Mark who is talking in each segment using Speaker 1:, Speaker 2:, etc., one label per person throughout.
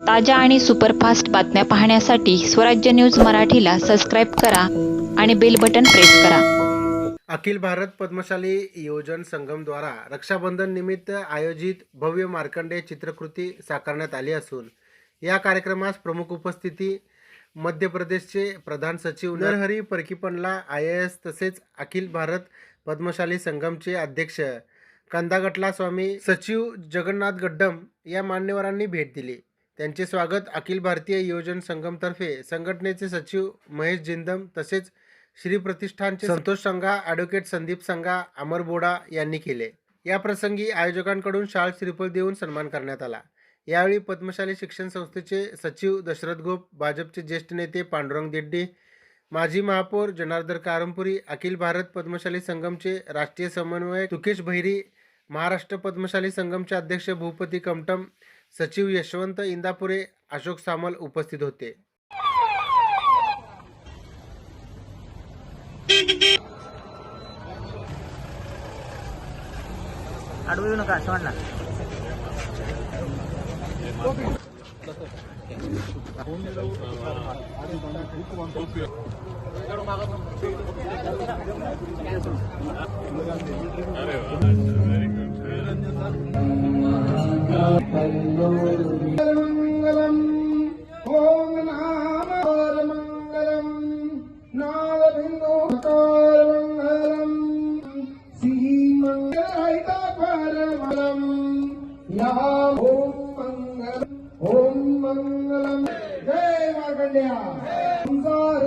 Speaker 1: ताज्या आणि सुपरफास्ट बातम्या पाहण्यासाठी स्वराज्य न्यूज मराठीला सबस्क्राईब करा आणि बेल बटन प्रेस करा.
Speaker 2: अखिल भारत पद्मशाली योजन संगमद्वारा रक्षाबंधन निमित्त आयोजित भव्य मार्कंडेय चित्रकृती साकारण्यात आली असून या कार्यक्रमास प्रमुख उपस्थिती मध्य प्रदेशचे प्रधान सचिव नरहरी परकीपनला आय ए एस तसेच अखिल भारत पद्मशाली संगमचे अध्यक्ष कंदागटला स्वामी सचिव जगन्नाथ गड्डम या मान्यवरांनी भेट दिली. त्यांचे स्वागत अखिल भारतीय योजन संघमतर्फे संघटनेचे सचिव महेश जिंदम तसेच श्री प्रतिष्ठानचे संतोष संघा ॲडव्होकेट संदीप संघा अमर बोडा यांनी केले. या प्रसंगी आयोजकांकडून शाल श्रीफळ देऊन सन्मान करण्यात आला. यावेळी पद्मशाली शिक्षण संस्थेचे सचिव दशरथ गोप भाजपचे ज्येष्ठ नेते पांडुरंग देड्डे माजी महापौर जनार्दन कारंपुरी अखिल भारत पद्मशाली संघमचे राष्ट्रीय समन्वयक तुकेश भैरी महाराष्ट्र पद्मशाली संघमचे अध्यक्ष भूपती कमटम सचिव यशवंत इंदापुरे अशोक सामल उपस्थित होते.
Speaker 3: अडवू नका सोडला
Speaker 4: மங்களம் ஓம் நாம மங்களம் நாளபிந்தோ மங்களம் சீமங்கலாய்த பரமலம் யா ஓம் மங்களம் ஓம் மங்களம் ஜெய் மாகண்யா சம்சார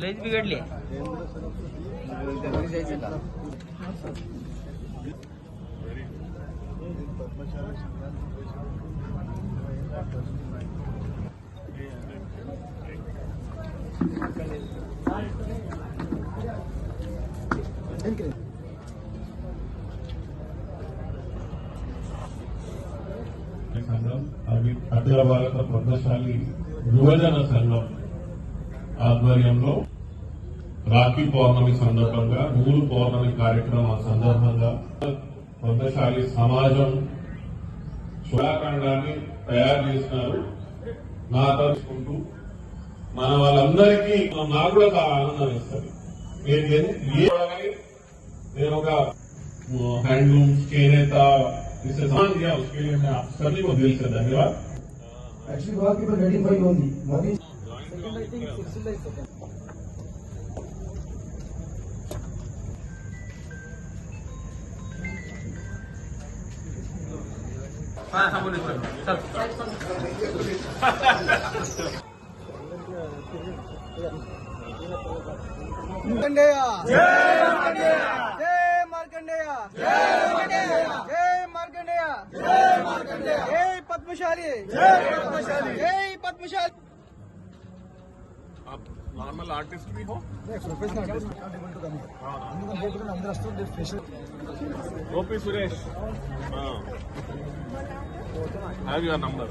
Speaker 3: लईच बिघडली
Speaker 5: సంఘం అవి అఖిల భారత పద్మశాలి యువజన సంఘం ఆధ్వర్యంలో రాఖీ పౌర్ణమి సందర్భంగా నూలు పౌర్ణమి కార్యక్రమం సందర్భంగా పద్మశాలి సమాజం శుభాకాండాన్ని తయారు చేసినారు నా తలుచుకుంటూ మన వాళ్ళందరికీ నాకు కూడా చాలా ఆనందం ఇస్తుంది నేను ఏ- ఏ కానీ నేను ఒక हैंडलूम चेनेता जिससे सामान दिया उसके लिए मैं आप सभी को दिल से धन्यवाद
Speaker 4: ऍक्च्युली बघा की पण रेडी फाईल होती मध्ये मार्कंडेया जय मार्कंडेया! जय मार्कंडेया! जय मार्कंडेया! जय मार्कंडेया! जय मार्कंडेया! जय पद्मशाली! जय पद्मशाली! जय पद्मशाली!
Speaker 5: आप नॉर्मल आर्टिस्ट भी हो Gopi Suresh have your number